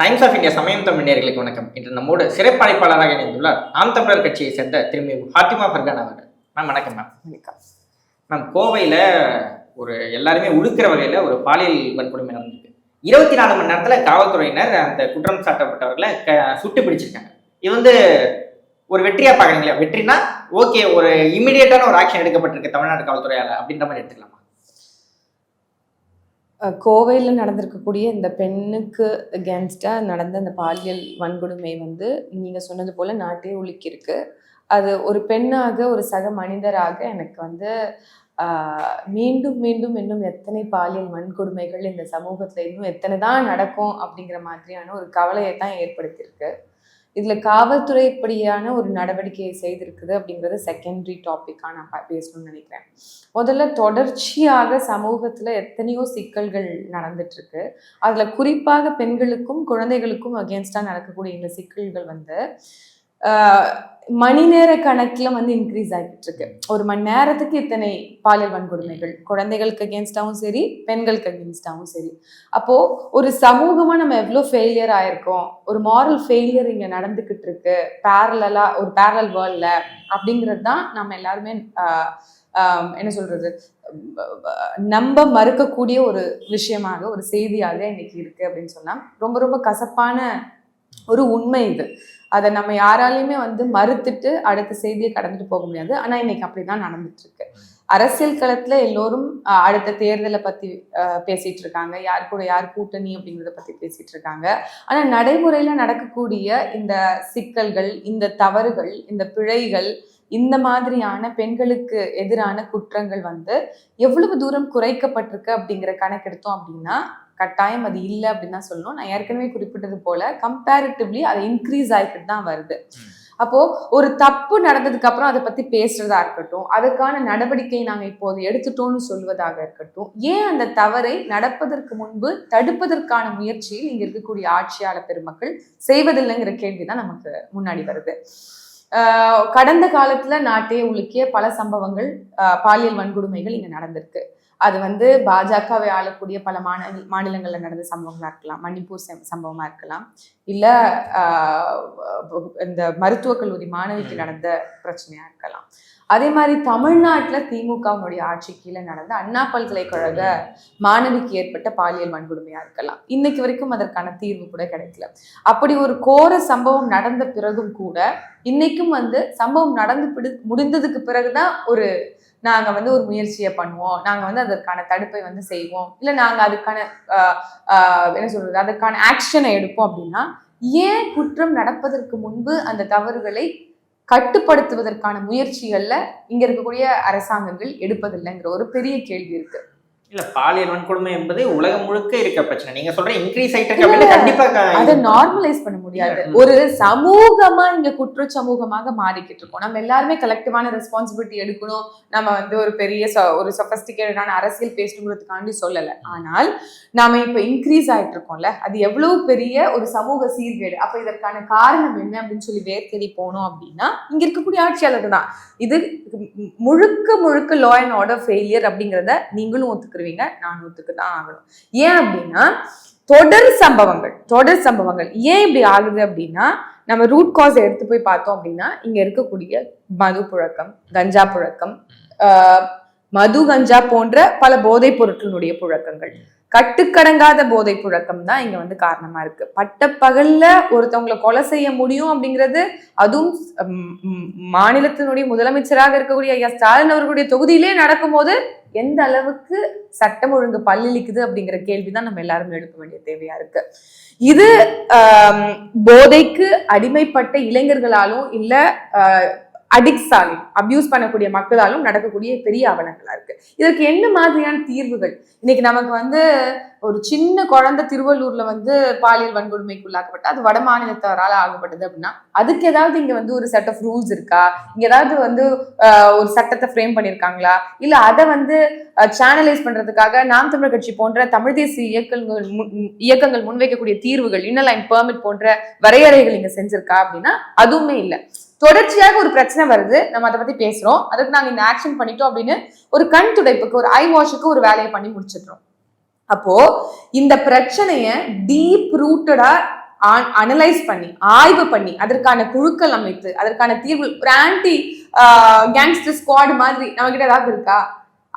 Times of India சமயம் தமிழ் நேயர்களுக்கு வணக்கம். இன்று நம்மோடு சிறப்பு அழைப்பாளராக இணைந்துள்ளார் நாம் தமிழர் கட்சியை சேர்ந்த திரும்பி ஃபாத்திமா ஃபர்கான் அவர் மேம் வணக்கம் மேம் வணக்கம். மேம் கோவையில் ஒரு எல்லாருமே உழுக்கிற வகையில் ஒரு பாலியல் வன்கொடுமை நடந்திருக்கு. இருபத்தி நாலு மணி நேரத்தில் காவல்துறையினர் அந்த குற்றம் சாட்டப்பட்டவர்களை க சுட்டு பிடிச்சிருக்காங்க. இது வந்து ஒரு வெற்றியா பார்க்குறீங்களா? வெற்றினா ஓகே ஒரு இமிடியேட்டான ஒரு ஆக்ஷன் எடுக்கப்பட்டிருக்கு தமிழ்நாடு காவல்துறையால் அப்படின்ற மாதிரி எடுத்துக்கலாமா? கோவையில் நடந்திருக்கக்கூடிய இந்த பெண்ணுக்கு அகேன்ஸ்டாக நடந்த அந்த பாலியல் வன்கொடுமை வந்து நீங்கள் சொன்னது போல் நாட்டே உலுக்கியிருக்கு அது ஒரு பெண்ணாக ஒரு சக மனிதராக எனக்கு வந்து மீண்டும் மீண்டும் இன்னும் எத்தனை பாலியல் வன்கொடுமைகள் இந்த சமூகத்தில் இன்னும் எத்தனை தான் நடக்கும் அப்படிங்கிற மாதிரியான ஒரு கவலையை தான் ஏற்படுத்தியிருக்கு. இதில் காவல்துறை இப்படியான ஒரு நடவடிக்கையை செய்திருக்குது அப்படிங்கிறது செகண்டரி டாப்பிக்காக நான் பேசணும்னு நினைக்கிறேன். முதல்ல தொடர்ச்சியாக சமூகத்தில் எத்தனையோ சிக்கல்கள் நடந்துட்டுருக்கு. அதில் குறிப்பாக பெண்களுக்கும் குழந்தைகளுக்கும் அகேன்ஸ்டாக நடக்கக்கூடிய இந்த சிக்கல்கள் வந்து மணி நேர கணக்கில் வந்து இன்க்ரீஸ் ஆகிட்டு இருக்கு ஒரு மணி நேரத்துக்கு இத்தனை பாலியல் வன்கொடுமைகள். குழந்தைகளுக்கு அகேன்ஸ்டாகவும் சரி பெண்களுக்கு அகேன்ஸ்டாகவும் சரி. அப்போ ஒரு சமூகமா நம்ம எவ்வளோ ஃபெயிலியர் ஆயிருக்கோம்? ஒரு மாரல் ஃபெயிலியர் இங்கே நடந்துகிட்டு இருக்கு பேரலா ஒரு பேரலல் வேர்ல்ட்ல அப்படிங்கிறது தான் நம்ம எல்லாருமே என்ன சொல்றது? நம்ப மறுக்கக்கூடிய ஒரு விஷயமாக ஒரு செய்தியாக இன்னைக்கு இருக்கு அப்படின்னு சொன்னா ரொம்ப ரொம்ப கசப்பான ஒரு உண்மை இது. அதை நம்ம யாராலையுமே வந்து மறுத்துட்டு அடுத்த செய்தியை கடந்துட்டு போக முடியாது. ஆனா இன்னைக்கு அப்படிதான் நடந்துட்டு இருக்கு அரசியல் களத்துல எல்லோரும் அடுத்த தேர்தலை பத்தி பேசிகிட்டு பேசிட்டு இருக்காங்க யார் கூட யார் கூட்டணி அப்படிங்கிறத பத்தி பேசிட்டு இருக்காங்க ஆனா நடைமுறையில நடக்கக்கூடிய இந்த சிக்கல்கள் இந்த தவறுகள் இந்த பிழைகள் இந்த மாதிரியான பெண்களுக்கு எதிரான குற்றங்கள் வந்து எவ்வளவு தூரம் குறைக்கப்பட்டிருக்கு அப்படிங்கிற கணக்கெடுத்தோம் அப்படின்னா கட்டாயம் அது இல்லை அப்படின்னு தான் சொல்லணும். நான் ஏற்கனவே குறிப்பிட்டது போல கம்பேரிட்டிவ்லி அது இன்க்ரீஸ் ஆகிக்கிட்டு தான் வருது. அப்போ ஒரு தப்பு நடந்ததுக்கு அப்புறம் அதை பத்தி பேசுறதா இருக்கட்டும் அதுக்கான நடவடிக்கை நாங்க இப்போது எடுத்துட்டோம்னு சொல்வதாக இருக்கட்டும் ஏன் அந்த தவறை நடப்பதற்கு முன்பு தடுப்பதற்கான முயற்சியில் இங்க இருக்கக்கூடிய ஆட்சியாளர் பெருமக்கள் செய்வதில்லைங்கிற கேள்விதான் நமக்கு முன்னாடி வருது. கடந்த காலத்துல நாட்டையே உலுக்கிய பல சம்பவங்கள் பாலியல் வன்கொடுமைகள் இங்க நடந்திருக்கு அது வந்து பாஜகவை ஆளக்கூடிய பல மாநில மாநிலங்கள்ல நடந்த சம்பவங்களா இருக்கலாம் மணிப்பூர் சம்- சம்பவமா இருக்கலாம் இல்ல ஆஹ் இந்த மருத்துவக் கல்லூரி மாணவிக்கு. நடந்த பிரச்சனையா இருக்கலாம் அதே மாதிரி தமிழ்நாட்டில் திமுகவுடைய ஆட்சி கீழே நடந்த அண்ணா பல்கலைக்கழக மாணவிக்கு ஏற்பட்ட பாலியல் வன்கொடுமையாக இருக்கலாம். இன்னைக்கு வரைக்கும் அதற்கான தீர்வு கூட கிடைக்கல. அப்படி ஒரு கோர சம்பவம் நடந்த பிறகும் கூட இன்னைக்கும் வந்து சம்பவம் நடந்து பிடி- முடிந்ததுக்கு பிறகுதான் ஒரு நாங்கள் வந்து ஒரு முயற்சியை பண்ணுவோம். நாங்கள் வந்து அதற்கான தடுப்பை வந்து செய்வோம். இல்லை நாங்கள் அதுக்கான என்ன சொல்றது அதற்கான ஆக்ஷனை எடுப்போம் அப்படின்னா ஏன் குற்றம் நடப்பதற்கு முன்பு அந்த தவறுகளை கட்டுப்படுத்துவதற்கான முயற்சிகளில் இங்கே இருக்கக்கூடிய அரசாங்கங்கள் எடுப்பதில்லைங்கிற ஒரு பெரிய கேள்வி இருக்குது இல்ல பாலியல் வன்கொடுமை என்பது உலகம் முழுக்க இருக்க பிரச்சனை. நீங்க சொல்ற இன்க்ரீஸ் ஆயிட்டு அப்படின்னு கண்டிப்பா அதை நார்மலைஸ் பண்ண முடியாது. ஒரு சமூகமா இங்க குற்ற சமூகமாக மாறிக்கிட்டு இருக்கோம். நம்ம எல்லாருமே கலெக்டிவான ரெஸ்பான்சிபிலிட்டி எடுக்கணும். நம்ம வந்து ஒரு பெரிய ஒரு சொபஸ்டிகேட்டடான அரசியல் பேசணுங்கிறதுக்காண்டி சொல்லல. ஆனால் நாம இப்ப இன்க்ரீஸ் ஆயிட்டு இருக்கோம்ல. அது எவ்வளவு பெரிய ஒரு சமூக சீர்கேடு. அப்ப இதற்கான காரணம் என்ன அப்படின்னு சொல்லி வேர்த்தெளி போனோம் அப்படின்னா இங்க இருக்கக்கூடிய ஆட்சியாளர்கள் தான். இது முழுக்க முழுக்க லா அண்ட் ஆர்டர் ஃபெயிலியர் அப்படிங்கிறத நீங்களும் ஒத்துக்குருவீங்க நான் ஒத்துக்கு தான் ஆகணும். ஏன் அப்படின்னா தொடர் சம்பவங்கள் தொடர் சம்பவங்கள். ஏன் இப்படி ஆகுது அப்படின்னா நம்ம ரூட் காஸ் எடுத்து போய் பார்த்தோம் அப்படின்னா இங்க இருக்கக்கூடிய மது புழக்கம் கஞ்சா புழக்கம் ஆஹ், மது கஞ்சா போன்ற பல போதைப் பொருட்களினுடைய புழக்கங்கள். கட்டுக்கடங்காத போதை புழக்கம் தான் இங்க வந்து காரணமா இருக்கு. பட்டப்பகல்ல ஒருத்தவங்களை கொலை செய்ய முடியும் அப்படிங்கிறது அதுவும் மாநிலத்தினுடைய முதலமைச்சராக இருக்கக்கூடிய ஐயா ஸ்டாலின் அவர்களுடைய தொகுதியிலே நடக்கும்போது எந்த அளவுக்கு சட்டம் ஒழுங்கு பல்லிழிக்குது அப்படிங்கிற கேள்விதான் நம்ம எல்லாரும் எழுப்ப வேண்டிய தேவையா இருக்கு. இது போதைக்கு அடிமைப்பட்ட இளைஞர்களாலும் இல்ல அடிக்ட்ஸாலும் அபியூஸ் பண்ணக்கூடிய மக்களாலும் நடக்கக்கூடிய பெரிய அவலங்களா இருக்கு. இதற்கு என்ன மாதிரியான தீர்வுகள்? இன்னைக்கு நமக்கு வந்து ஒரு சின்ன குழந்தை திருவள்ளூர்ல வந்து பாலியல் வன்கொடுமைக்கு உள்ளாக்கப்பட்ட அது வட மாநிலத்தவரால் ஆகப்பட்டது அப்படின்னா அதுக்கு ஏதாவது இங்க வந்து ஒரு செட் ஆஃப் ரூல்ஸ் இருக்கா? இங்க ஏதாவது வந்து ஒரு சட்டத்தை ஃப்ரேம் பண்ணியிருக்காங்களா இல்ல அதை வந்து சேனலைஸ் பண்றதுக்காக நாம் தமிழர் கட்சி போன்ற தமிழ் தேசிய இயக்கங்கள் முன்- இயக்கங்கள் முன்வைக்கக்கூடிய தீர்வுகள் இன்னலைன் பெர்மிட் போன்ற வரையறைகள் இங்க செஞ்சிருக்கா அப்படின்னா அதுவுமே இல்லை. தொடர்ச்சியாக ஒரு பிரச்சனை வருது. நம்ம அதை பத்தி பேசுறோம். அதுக்கு நாங்க இந்த ஆக்ஷன் பண்ணிட்டோம் அப்படின்னு ஒரு கண் துடைப்புக்கு ஒரு ஐ வாஷுக்கு ஒரு வேலையை பண்ணி முடிச்சிடுறோம். அப்போ இந்த பிரச்சனைய டீப் ரூட்டடா அனலைஸ் பண்ணி ஆய்வு பண்ணி அதற்கான குழுக்கள் அமைத்து அதற்கான தீர்வு ஒரு ஆன்டி கேங்ஸ்டர் ஸ்குவாட் மாதிரி நம்ம கிட்ட ஏதாவது இருக்கா?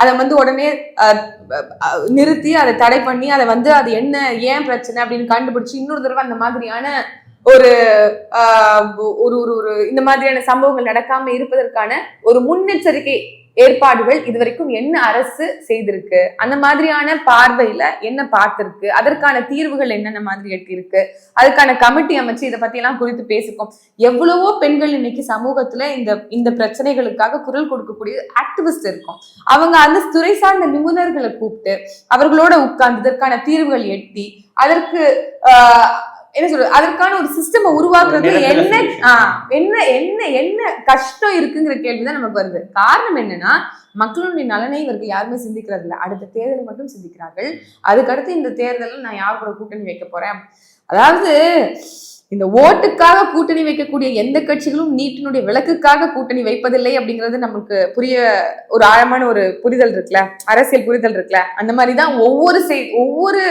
அதை வந்து உடனே நிறுத்தி அதை தடை பண்ணி அதை வந்து அது என்ன ஏன் பிரச்சனை அப்படின்னு கண்டுபிடிச்சு இன்னொரு தடவை அந்த மாதிரியான ஒரு ஆஹ், ஒரு ஒரு ஒரு இந்த மாதிரியான சம்பவங்கள் நடக்காம இருப்பதற்கான ஒரு முன்னெச்சரிக்கை ஏற்பாடுகள் இதுவரைக்கும் என்ன அரசு செய்திருக்கு? அந்த மாதிரியான பார்வையில என்ன பார்த்திருக்கு? அதற்கான தீர்வுகள் என்னென்ன மாதிரி எட்டியிருக்கு? அதுக்கான கமிட்டி அமைச்சு இதை பத்தி எல்லாம் குறித்து பேசிப்போம் எவ்வளவோ பெண்கள் இன்னைக்கு சமூகத்துல இந்த இந்த பிரச்சனைகளுக்காக குரல் கொடுக்கக்கூடிய ஆக்டிவிஸ்ட் இருக்கும். அவங்க அந்த துறை சார்ந்த நிபுணர்களை கூப்பிட்டு அவர்களோட உட்கார்ந்து இதற்கான தீர்வுகள் எட்டி அதற்கு ஆஹ், என்ன சொல்றது? அதற்கான ஒரு சிஸ்டம் உருவாக்குறது என்ன என்ன என்ன என்ன கஷ்டம் இருக்குங்கிற கேள்விதான் நமக்கு வருது. காரணம் என்னன்னா மக்களுடைய நலனை இவர்கள் யாருமே சிந்திக்கிறது இல்ல. அடுத்த தேர்தலை மட்டும் சிந்திக்கிறார்கள். அதுக்கடுத்து இந்த தேர்தலில் நான் யார் கூட கூட்டணி வைக்க போறேன்? அதாவது இந்த ஓட்டுக்காக கூட்டணி வைக்கக்கூடிய எந்த கட்சிகளும் நீட்டினுடைய விளக்குக்காக கூட்டணி வைப்பதில்லை அப்படிங்கிறது நமக்கு புரிய ஒரு ஆழமான ஒரு புரிதல் இருக்குல்ல? அரசியல் புரிதல் இருக்குல்ல? அந்த மாதிரி தான் ஒவ்வொரு செய் ஒவ்வொரு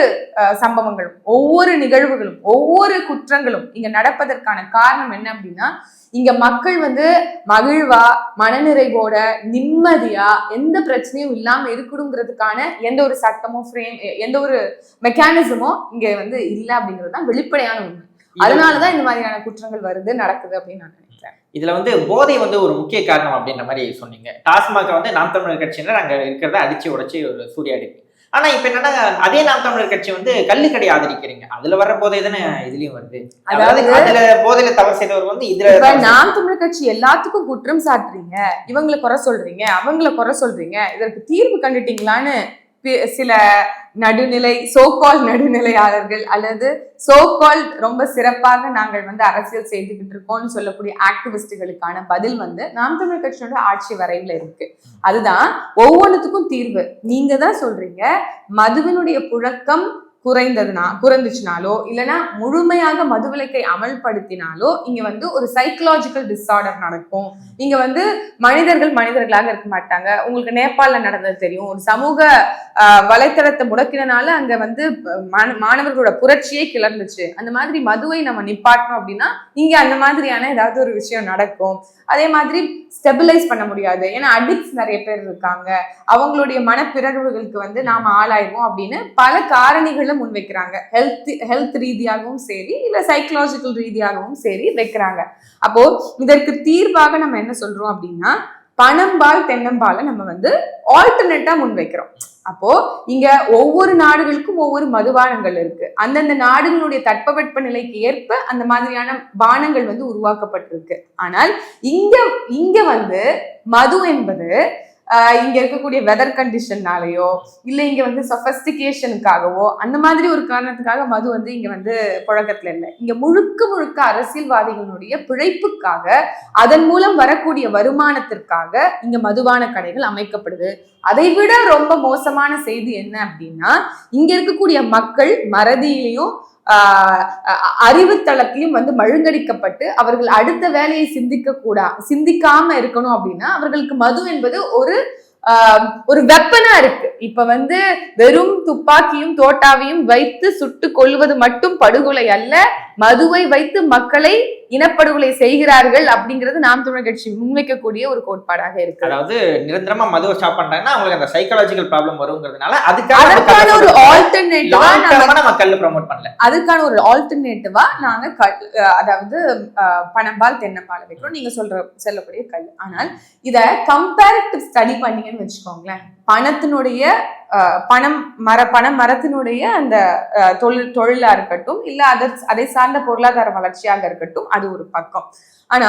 சம்பவங்களும் ஒவ்வொரு நிகழ்வுகளும் ஒவ்வொரு குற்றங்களும் இங்க நடப்பதற்கான காரணம் என்ன அப்படின்னா இங்க மக்கள் வந்து மகிழ்வா மனநிறைவோட நிம்மதியா எந்த பிரச்சனையும் இல்லாம இருக்கணுங்கிறதுக்கான எந்த ஒரு சட்டமோ ஃப்ரேம் எந்த ஒரு மெக்கானிசமோ இங்க வந்து இல்லை அப்படிங்கிறது தான் வெளிப்படையான உண்மை. அதனாலதான் இந்த மாதிரியான குற்றங்கள் வருது நடக்குது அப்படின்னு நான் நினைக்கிறேன். இதுல வந்து போதை வந்து ஒரு முக்கிய காரணம் அப்படின்ற மாதிரி சொன்னீங்க. டாஸ்மாக வந்து நாம் தமிழர் கட்சியினர் அங்க இருக்கிறத அடிச்சு உடைச்சு ஒரு சூறையாடிக்கு ஆனா இப்ப என்னன்னா அதே நாம் தமிழர் கட்சி வந்து கள்ளுக்கடை ஆதரிக்கிறீங்க. அதுல வர போதை தானே இதுலயும் வருது. அதாவது அதுல போதையில தவறு செய்தவர் வந்து இதுல நாம் தமிழர் கட்சி எல்லாத்துக்கும் குற்றம் சாட்டுறீங்க. இவங்களை குறை சொல்றீங்க அவங்கள குறை சொல்றீங்க. இதற்கு தீர்வு கண்டுட்டீங்களான்னு சில நடுநிலை சோகால் நடுநிலையாளர்கள் அல்லது சோகால் ரொம்ப சிறப்பாக நாங்கள் வந்து அரசியல் செய்துகிட்டு இருக்கோம்னு சொல்லக்கூடிய ஆக்டிவிஸ்டுகளுக்கான பதில் வந்து நாம் தமிழ் கட்சியோட ஆட்சி வரைவில் இருக்கு. அதுதான் ஒவ்வொன்றுத்துக்கும் தீர்வு. நீங்க தான் சொல்றீங்க மதுவினுடைய புழக்கம் குறைந்ததுனா குறைந்துச்சுனாலோ இல்லைன்னா முழுமையாக மதுவிலக்கை அமல்படுத்தினாலோ இங்க வந்து ஒரு சைக்கலாஜிக்கல் டிஸார்டர் நடக்கும். இங்க வந்து மனிதர்கள் மனிதர்களாக இருக்க மாட்டாங்க. உங்களுக்கு நேபாளில் நடந்தது தெரியும். ஒரு சமூக வலைத்தளத்தை முடக்கினால அங்க வந்து மாண- மாணவர்களோட புரட்சியே கிளர்ந்துச்சு. அந்த மாதிரி மதுவை நம்ம நிப்பாட்டணும் அப்படின்னா இங்க அந்த மாதிரியான ஏதாவது ஒரு விஷயம் நடக்கும். அதே மாதிரி ஸ்டெபிலைஸ் பண்ண முடியாது. ஏன்னா அடிக்ட்ஸ் நிறைய பேர் இருக்காங்க. அவங்களுடைய மனப்பிறகுகளுக்கு வந்து நாம ஆளாயிருவோம் அப்படின்னு பல காரணிகளும் முன் வைக்கிறாங்க ஹெல்த் ஹெல்த் ரீதியாகவும் சரி இல்ல சைக்கலாஜிக்கல் ரீதியாகவும் சரி வைக்கிறாங்க. அப்போ இதற்கு தீர்வாக நம்ம என்ன சொல்றோம் அப்படின்னா பணம்பால் தென்னம்பாலை நம்ம வந்து ஆல்டர்னேட்டா முன்வைக்கிறோம். அப்போ இங்க ஒவ்வொரு நாடுகளுக்கும் ஒவ்வொரு மதுபானங்கள் இருக்கு. அந்தந்த நாடுகளுடைய தட்பவெட்ப நிலைக்கு ஏற்ப அந்த மாதிரியான பானங்கள் வந்து உருவாக்கப்பட்டிருக்கு. ஆனால் இங்க இங்க வந்து மது என்பது இங்க இருக்கக்கூடிய வெதர் கண்டிஷன்னாலேயோ இல்ல இங்க வந்து சஃபஸ்டிகேஷனுக்காகவோ அந்த மாதிரி ஒரு காரணத்துக்காக மது வந்து இங்க வந்து புழக்கத்துல இல்லை. இங்க முழுக்க முழுக்க அரசியல்வாதிகளுடைய பிழைப்புக்காக அதன் மூலம் வரக்கூடிய வருமானத்திற்காக இங்க மதுபான கடைகள் அமைக்கப்படுது. அதை விட ரொம்ப மோசமான செய்தி என்ன அப்படின்னா இங்க இருக்கக்கூடிய மக்கள் மறதியிலையும் அறிவு தளத்தையும் வந்து மழுங்கடிக்கப்பட்டு அவர்கள் அடுத்த வேலையை சிந்திக்க கூடா சிந்திக்காம இருக்கணும் அப்படின்னா அவர்களுக்கு மது என்பது ஒரு ஒரு வெப்பனா இருக்கு. இப்ப வந்து வெறும் துப்பாக்கியும் தோட்டாவையும் வைத்து சுட்டு கொள்வது மட்டும் படுகொலை அல்ல. மதுவை வைத்து மக்களை இனப்படுகொலை செய்கிறார்கள் அப்படிங்கிறது நாம் தமிழர் கட்சி முன்வைக்கக்கூடிய ஒரு கோட்பாடாக இருக்கு. அதாவது நிரந்தரமா மதுவை ஸ்டாப் பண்றாங்கன்னா அவங்களுக்கு அந்த சைக்காலஜிக்கல் ப்ராப்ளம் வருங்கிறதுனால அதுக்காக அதற்கான ஒரு ஆல்டர்னேட்டிவா நம்ம கல்லு ப்ரோமோட் பண்ணல. அதுக்கான ஒரு ஆல்டர்னேட்டிவா நாங்க அதாவது அஹ் பனம்பால் தென்னம்பால் வைக்கிறோம். நீங்க சொல்ற சொல்லக்கூடிய கல். ஆனால் இத கம்பேரிட்டிவ் ஸ்டடி பண்ணீங்கன்னு வச்சுக்கோங்களேன். பணத்தினுடைய பணம் மர பண மரத்தினுடைய அந்த தொழில் தொழிலா இருக்கட்டும் இல்ல அதை அதை சார்ந்த பொருளாதார வளர்ச்சியாக இருக்கட்டும் அது ஒரு பக்கம். ஆனா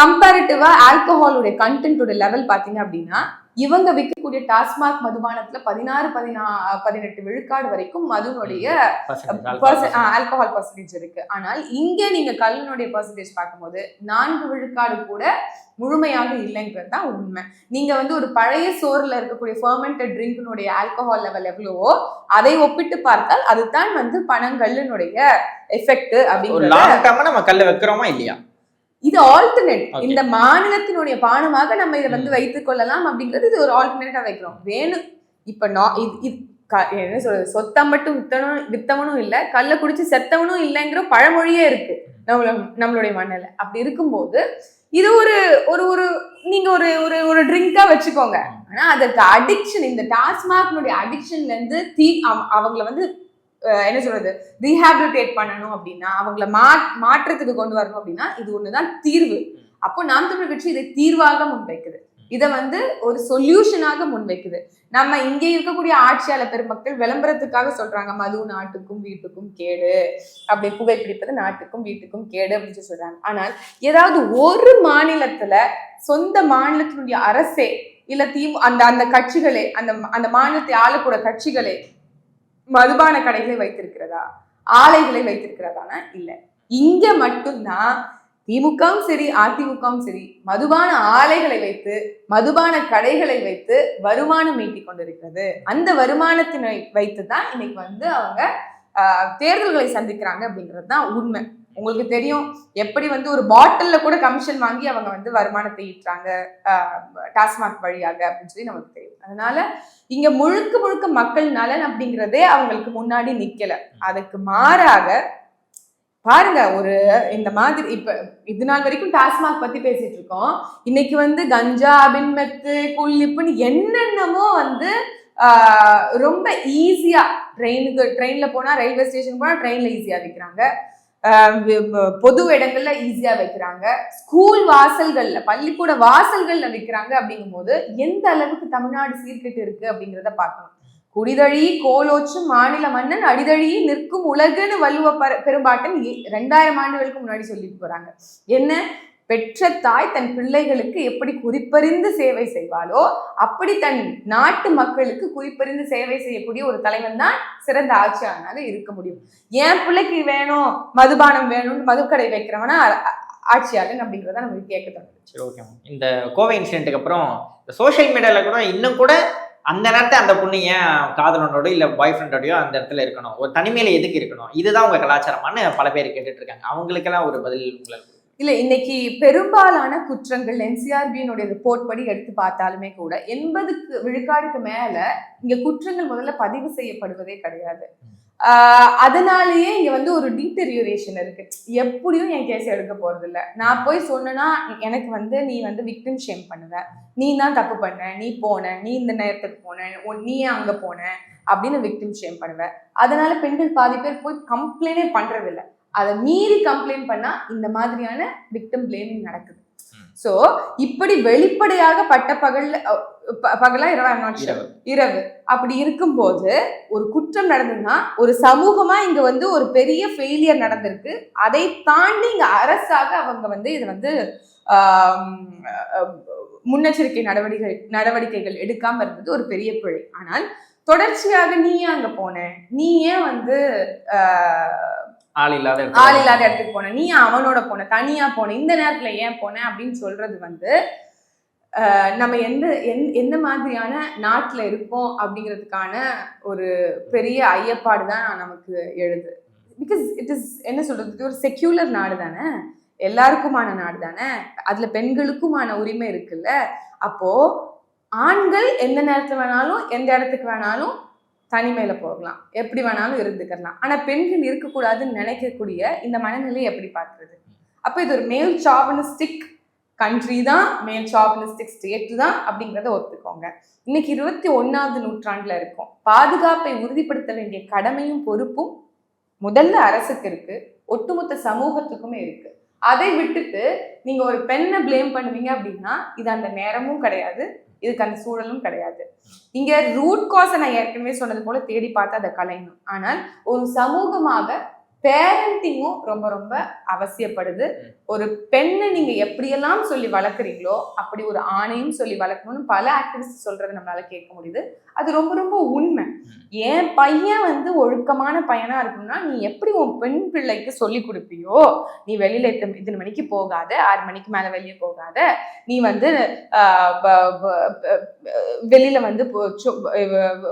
கம்பேரிட்டிவா ஆல்கஹாலுடைய கண்டென்ட்டோட லெவல் பாத்தீங்க அப்படின்னா இவங்க விற்கக்கூடிய டாஸ்மாக் மதுபானத்துல பதினாறு பதினா பதினெட்டு விழுக்காடு வரைக்கும் மதுனுடைய ஆல்கஹால் பர்சன்டேஜ் இருக்கு. ஆனால் இங்க நீங்க கல்லினுடைய பர்சன்டேஜ் பார்க்கும்போது நான்கு விழுக்காடு கூட முழுமையாக இல்லைங்கிறது தான் உண்மை. நீங்க வந்து ஒரு பழைய சோறுல இருக்கக்கூடிய ஃபர்மெண்டட் ட்ரிங்க்னுடைய ஆல்கஹால் லெவல் எவ்வளவோ அதை ஒப்பிட்டு பார்த்தால் அதுதான் வந்து பனங்கல்லினுடைய எஃபெக்ட் டர்மா நம்ம கல்ல வைக்கிறோமா இல்லையா? இது ஆல்டர்னேட். இந்த மாநிலத்தினுடைய பானமாக நம்ம இதை வந்து வைத்துக் கொள்ளலாம் அப்படிங்கிறது இது ஒரு ஆல்டர்னேட்டா வைக்கிறோம். வேணும். இப்ப நா- இது- என்ன சொல்றது சொத்தா மட்டும் வித்தனும் வித்தவனும் இல்ல கல்ல குடிச்சு செத்தவனும் இல்லைங்கிற பழமொழியே இருக்கு. நம்மள நம்மளுடைய மண்ணில். அப்படி இருக்கும்போது இது ஒரு ஒரு ஒரு நீங்க ஒரு ஒரு ஒரு ட்ரிங்கா வச்சுக்கோங்க. ஆனா அதற்கு அடிக்ஷன் இந்த டாஸ்மாக்னுடைய அடிக்ஷன்ல இருந்து தீ அவ- அவங்கள வந்து என்ன சொல்றது? ரீஹாபிலிட்டேட் பண்ணணும் அப்படின்னா அவங்கள மா மாற்றத்துக்கு கொண்டு வரணும் அப்படின்னா இது ஒண்ணுதான் தீர்வு. அப்போ நாம் தமிழ் கட்சி இதை தீர்வாக முன்வைக்குது. இதை வந்து ஒரு சொல்யூஷனாக முன்வைக்குது. நம்ம இங்கே இருக்கக்கூடிய ஆட்சியாளர் பெருமக்கள் விளம்பரத்துக்காக சொல்றாங்க மது நாட்டுக்கும் வீட்டுக்கும் கேடு. அப்படி புகைப்பிடிப்பது நாட்டுக்கும் வீட்டுக்கும் கேடு அப்படின்னு சொல்றாங்க. ஆனால் ஏதாவது ஒரு மாநிலத்துல சொந்த மாநிலத்தினுடைய அரசே இல்ல தீ அந்த அந்த கட்சிகளே அந்த அந்த மாநிலத்தை ஆளக்கூட கட்சிகளே மதுபான கடைகளை வைத்திருக்கிறதா? ஆலைகளை வைத்திருக்கிறதானா? இல்லை. இங்க மட்டும்தான் திமுகவும் சரி அதிமுகவும் சரி மதுபான ஆலைகளை வைத்து மதுபான கடைகளை வைத்து வருமானம் ஈட்டிக் கொண்டிருக்கிறது. அந்த வருமானத்தினை வைத்து தான் இன்னைக்கு வந்து அவங்க தேர்தல்களை சந்திக்கிறாங்க அப்படிங்கிறது தான் உண்மை. உங்களுக்கு தெரியும் எப்படி வந்து ஒரு பாட்டில்ல கூட கமிஷன் வாங்கி அவங்க வந்து வருமானத்தை ஈட்டுறாங்க டாஸ்மாக் வழியாக அப்படின்னு சொல்லி நமக்கு தெரியும். அதனால இங்க முழுக்க முழுக்க மக்கள் நலன் அப்படிங்கிறதே அவங்களுக்கு முன்னாடி நிக்கல. அதுக்கு மாறாக பாருங்க ஒரு இந்த மாதிரி இப்ப இது நாள் வரைக்கும் டாஸ்மாக் பத்தி பேசிட்டு இருக்கோம். இன்னைக்கு வந்து கஞ்சா அபின்மெத்து குள்ளிப்புன்னு என்னென்னமோ வந்து ரொம்ப ஈஸியா ட்ரெயினுக்கு ட்ரெயின்ல போனா ரயில்வே ஸ்டேஷன் போனா ட்ரெயின்ல ஈஸியா விற்கிறாங்க. பொது இடங்கள்ல ஈஸியா வைக்கிறாங்க. ஸ்கூல் வாசல்கள்ல பள்ளிக்கூட வாசல்கள்ல விற்கிறாங்க அப்படிங்கும்போது எந்த அளவுக்கு தமிழ்நாடு சீர்கெட்டு இருக்கு அப்படிங்கிறத பார்க்கணும். குடிதழி கோலோச்சும் மாநில மன்னன் அடிதழி நிற்கும் உலகுன்னு வள்ளுவ பெரும்பாட்டன் ரெண்டாயிரம் ஆண்டுகளுக்கு முன்னாடி சொல்லிட்டு போறாங்க. என்ன? பெற்ற தாய் தன் பிள்ளைகளுக்கு எப்படி குறிப்பறிந்து சேவை செய்வாளோ அப்படி தன் நாட்டு மக்களுக்கு குறிப்பறிந்து சேவை செய்யக்கூடிய ஒரு தலைவன் தான் சிறந்த ஆட்சியாளனாக இருக்க முடியும். என் பிள்ளைக்கு வேணும் மதுபானம் வேணும்னு மதுக்கடை வைக்கிறவனா ஆட்சியாளன் அப்படிங்கிறத நம்ம கேட்க தோணுது சரி ஓகே இந்த கோவை இன்சிடென்ட்டுக்கு அப்புறம் சோஷியல் மீடியால கூட இன்னும் கூட அந்த நேரத்தை அந்த பொண்ணு ஏன் காதலனோடய இல்லை பாய் ஃப்ரெண்டோடயோ அந்த இடத்துல இருக்கணும்? ஒரு தனிமையில எதுக்கு இருக்கணும்? இதுதான் உங்க கலாச்சாரமானு பல பேர் கேட்டுட்டு இருக்காங்க. அவங்களுக்கெல்லாம் ஒரு பதில் உங்களுக்கு இல்லை இன்னைக்கு பெரும்பாலான குற்றங்கள் என்சிஆர்பியினுடைய ரிப்போர்ட் படி எடுத்து பார்த்தாலுமே கூட எண்பதுக்கு விழுக்காடுக்கு மேல இங்க குற்றங்கள் முதல்ல பதிவு செய்யப்படுவதே கிடையாது. அதனாலேயே இங்க வந்து ஒரு டீட்டெரியோரேஷன் இருக்கு. எப்படியும் என் கேஸ் எடுக்க போறது இல்ல நான் போய் சொன்னேன்னா எனக்கு வந்து நீ வந்து விக்டிம் ஷேம் பண்ணுவ. நீ தான் தப்பு பண்ண நீ போன நீ இந்த நேரத்துக்கு போன உன் நீ அங்க போன அப்படின்னு விக்டிம் ஷேம் பண்ணுவ. அதனால பெண்கள் பாதி பேர் போய் கம்ப்ளைண்டே பண்றது அதை மீறி கம்ப்ளைண்ட் பண்ணா இந்த மாதிரியான விக்டிம் பிளேமிங் நடக்குது. சோ இப்படி வெளிப்படையாக பட்ட பகல்ல பகலா இரவா? இரவு. இரவு. அப்படி இருக்கும்போது ஒரு குற்றம் நடந்ததுன்னா ஒரு சமூகமா இங்க வந்து ஒரு பெரிய ஃபெயிலியர் நடந்திருக்கு. அதை தாண்டி இங்க அரசாக அவங்க வந்து இதை வந்து முன்னெச்சரிக்கை நடவடிக்கை நடவடிக்கைகள் எடுக்காம இருந்தது ஒரு பெரிய பிழை. ஆனால் தொடர்ச்சியாக நீ ஏன் அங்க போன? நீ ஏன் வந்து ஆள் இல்லாத ஆள் இல்லாத இடத்துக்கு போன நீ அவனோட போன தனியா போன இந்த நேரத்துல ஏன் போன அப்படின்னு சொல்றது வந்து நம்ம எந்த எந்- எந்த மாதிரியான நாட்டுல இருக்கோம் அப்படிங்கிறதுக்கான ஒரு பெரிய ஐயப்பாடு தான் நமக்கு எழுது. பிகாஸ் இட் இஸ் என்ன சொல்றது ஒரு செக்யூலர் நாடு தானே. எல்லாருக்குமான நாடு தானே. அதுல பெண்களுக்குமான உரிமை இருக்குல்ல. அப்போ ஆண்கள் எந்த நேரத்துல வேணாலும் எந்த இடத்துக்கு வேணாலும் தனிமையில் போகலாம். எப்படி வேணாலும் இருந்துக்கலாம். ஆனால் பெண்கள் இருக்கக்கூடாதுன்னு நினைக்கக்கூடிய இந்த மனநிலையை எப்படி பார்க்குறது? அப்போ இது ஒரு மேல் சாவனிஸ்டிக் கண்ட்ரி தான் மேல் சாவனிஸ்டிக் ஸ்டேட் தான் அப்படிங்கிறத ஒத்துக்கோங்க. இன்னைக்கு இருபத்தி ஒன்றாவது நூற்றாண்டில் இருக்கும். பாதுகாப்பை உறுதிப்படுத்த வேண்டிய கடமையும் பொறுப்பும் முதல்ல அரசுக்கு இருக்கு. ஒட்டுமொத்த சமூகத்துக்குமே இருக்கு. அதை விட்டுட்டு நீங்க ஒரு பெண்ணை ப்ளேம் பண்ணுவீங்க அப்படின்னா இது அந்த நேரமும் கிடையாது. இதுக்கு அந்த சூழலும் கிடையாது. இங்க ரூட் காஸை நான் ஏற்கனவே சொன்னது போல தேடி பார்த்து அதை கலையணும் ஆனால் ஒரு சமூகமாக பேரண்டிங்கும் ரொம்ப ரொம்ப அவசியப்படுது. ஒரு பெண்ணை நீங்க எப்படியெல்லாம் சொல்லி வளர்க்குறீங்களோ அப்படி ஒரு ஆணையும் சொல்லி வளர்க்கணும்னு பல ஆக்டிவிஸ்ட் சொல்றதை நம்மளால கேட்க முடியுது. அது ரொம்ப ரொம்ப உண்மை. என் பையன் வந்து ஒழுக்கமான பையனா இருக்கணும்னா நீ எப்படி உன் பெண் பிள்ளைக்கு சொல்லி கொடுப்பியோ? நீ வெளியில இத்தனை இத்தனை மணிக்கு போகாத ஆறு மணிக்கு மேல வெளியே போகாத. நீ வந்து வெளியில வந்து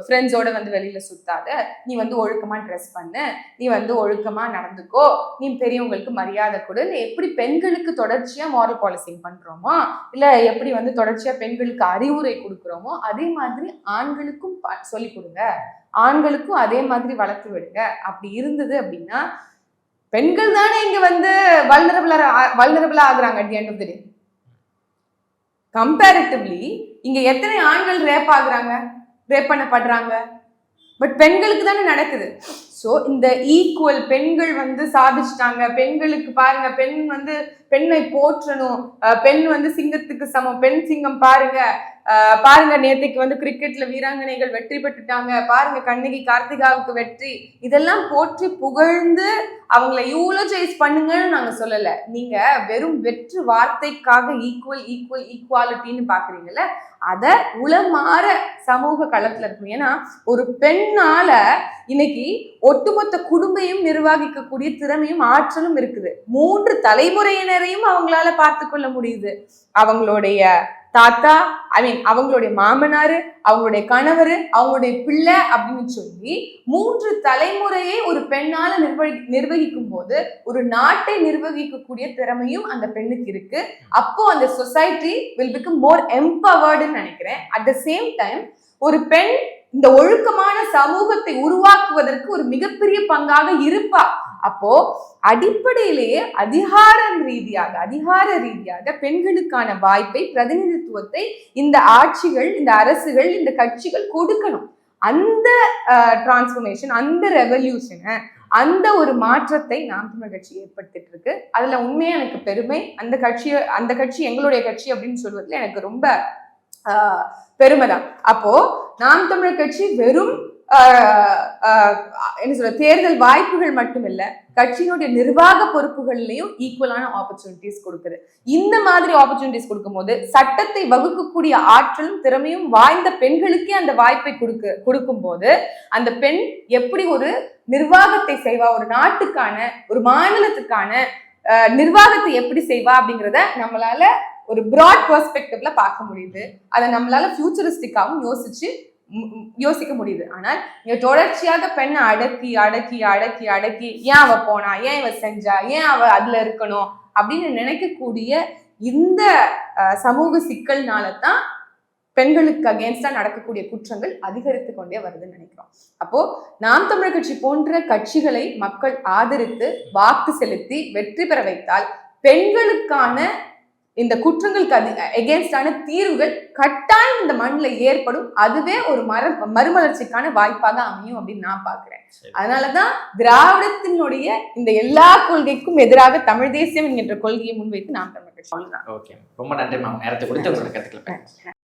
ஃப்ரெண்ட்ஸோட வந்து வெளியில சுத்தாத. நீ வந்து ஒழுக்கமா ட்ரெஸ் பண்ணு. நீ வந்து ஒழுக்கமா நடந்துக்கோ. நீ பெரியவங்களுக்கு மரியாதை கொடு. எப்படி பெண்களுக்கு தொடர்ச்சியாக மாரல் பாலிசிங் பண்ணுறோமா இல்லை எப்படி வந்து தொடர்ச்சியாக பெண்களுக்கு அறிவுரை கொடுக்குறோமோ அதே மாதிரி ஆண்களுக்கும் ப- சொல்லிக் கொடுங்க. ஆண்களுக்கும் அதே மாதிரி வளர்த்து விடுங்க. அப்படி இருந்தது அப்படின்னா பெண்கள் தானே இங்கே வந்து வல்னரபிளா வல்னரபிளா ஆகுறாங்க at end of the day comparatively இங்கே எத்தனை ஆண்கள் ரேப் ஆகுறாங்க ரேப் பண்ணப்படுறாங்க. பட் பெண்களுக்கு தானே நடக்குது. ஸோ இந்த ஈக்குவல் பெண்கள் வந்து சாதிச்சிட்டாங்க. பெண்களுக்கு பாருங்க பெண் வந்து பெண்ணை போற்றணும். பெண் வந்து சிங்கத்துக்கு சமம். பெண் சிங்கம் பாருங்க. பாருங்க நேத்தைக்கு வந்து கிரிக்கெட்ல வீராங்கனைகள் வெற்றி பெற்றுட்டாங்க. பாருங்க கண்ணகி கார்த்திகாவுக்கு வெற்றி. இதெல்லாம் போற்றி புகழ்ந்து அவங்கள யூலஜைஸ் பண்ணுங்கன்னு நாங்க சொல்லல. நீங்க வெறும் வெற்று வார்த்தைக்காக ஈக்குவல் ஈக்குவல் ஈக்குவாலிட்டின்னு பாக்குறீங்கல்ல அத உளமாற சமூக களத்துல இருக்கும் ஏன்னா ஒரு பெண்ணால இன்னைக்கு ஒட்டுமொத்த குடும்பையும் நிர்வகிக்கக்கூடிய திறமையும் ஆற்றலும் இருக்குது. மூன்று தலைமுறையினரையும் அவங்களால பார்த்து கொள்ள முடியுது. அவங்களுடைய தாத்தா ஐ மீன் அவங்களுடைய மாமனாரு அவங்களுடைய கணவர் அவங்களுடைய பிள்ளை அப்படின்னு சொல்லி மூன்று தலைமுறையை ஒரு பெண்ணால நிர்வகி நிர்வகிக்கும் போது ஒரு நாட்டை நிர்வகிக்கக்கூடிய திறமையும் அந்த பெண்ணுக்கு இருக்கு. அப்போ அந்த சொசைட்டி வில் பிகம் மோர் எம்பவர்டுன்னு நினைக்கிறேன். அட் த சேம் டைம் ஒரு பெண் இந்த ஒழுக்கமான சமூகத்தை உருவாக்குவதற்கு ஒரு மிகப்பெரிய பங்காக இருப்பா. அப்போ அடிப்படையிலேயே அதிகாரம் ரீதியாக அதிகார ரீதியாக பெண்களுக்கான வாய்ப்பை பிரதிநிதித்துவத்தை இந்த ஆட்சிகள் இந்த அரசுகள் இந்த கட்சிகள் கொடுக்கணும். அந்த டிரான்ஸ்ஃபர்மேஷன் அந்த ரெவல்யூஷனை அந்த ஒரு மாற்றத்தை நாம் தமிழ் கட்சி ஏற்படுத்திட்டு இருக்கு. அதுல உண்மையா எனக்கு பெருமை. அந்த கட்சியை அந்த கட்சி எங்களுடைய கட்சி அப்படின்னு சொல்வதில் எனக்கு ரொம்ப பெருமை தான் அப்போ நாம் தமிழர் கட்சி வெறும் என்ன சொல்ற தேர்தல் வாய்ப்புகள் மட்டுமில்ல கட்சியினுடைய நிர்வாக பொறுப்புகள்லையும் ஈக்குவலான ஆப்பர்ச்சுனிட்டிஸ் கொடுக்குது. இந்த மாதிரி ஆப்பர்ச்சுனிட்டிஸ் கொடுக்கும்போது சட்டத்தை வகுக்கக்கூடிய ஆற்றலும் திறமையும் வாய்ந்த பெண்களுக்கே அந்த வாய்ப்பை கொடுக்க கொடுக்கும்போது அந்த பெண் எப்படி ஒரு நிர்வாகத்தை செய்வா ஒரு நாட்டுக்கான ஒரு மாநிலத்துக்கான நிர்வாகத்தை எப்படி செய்வா அப்படிங்கிறத நம்மளால ஒரு பிராட் பெர்ஸ்பெக்டிவ்ல பார்க்க முடியுது. அதை நம்மளால ஃபியூச்சரிஸ்டிக்காகவும் யோசிச்சு யோசிக்க முடியுது. ஆனால் இங்க தொடர்ச்சியாக பெண்ணை அடக்கி அடக்கி அடக்கி அடக்கி ஏன் அவ போனா ஏன் இவ செஞ்சா ஏன் அவ அதுல இருக்கணும் அப்படின்னு நினைக்கக்கூடிய இந்த சமூக சிக்கல்னால தான் பெண்களுக்கு அகேன்ஸ்டா நடக்கக்கூடிய குற்றங்கள் அதிகரித்து கொண்டே வருதுன்னு நினைக்கிறோம். அப்போ நாம் தமிழர் கட்சி போன்ற கட்சிகளை மக்கள் ஆதரித்து வாக்கு செலுத்தி வெற்றி பெற வைத்தால் பெண்களுக்கான இந்த குற்றங்களுக்கு அது எகேன்ஸ்டான தீர்வுகள் கட்டாயம் இந்த மண்ணில் ஏற்படும். அதுவே ஒரு மர மறுமலர்ச்சிக்கான வாய்ப்பாக அமையும் அப்படின்னு நான் பார்க்கிறேன். அதனாலதான் திராவிடத்தினுடைய இந்த எல்லா கொள்கைக்கும் எதிராக தமிழ் தேசியம் என்கின்ற கொள்கையை முன்வைத்து நாம் தமிழர் கட்சி. ஓகே. ரொம்ப நன்றி மேம். நேரத்தை கொடுத்து உங்களோட கருத்துக்களை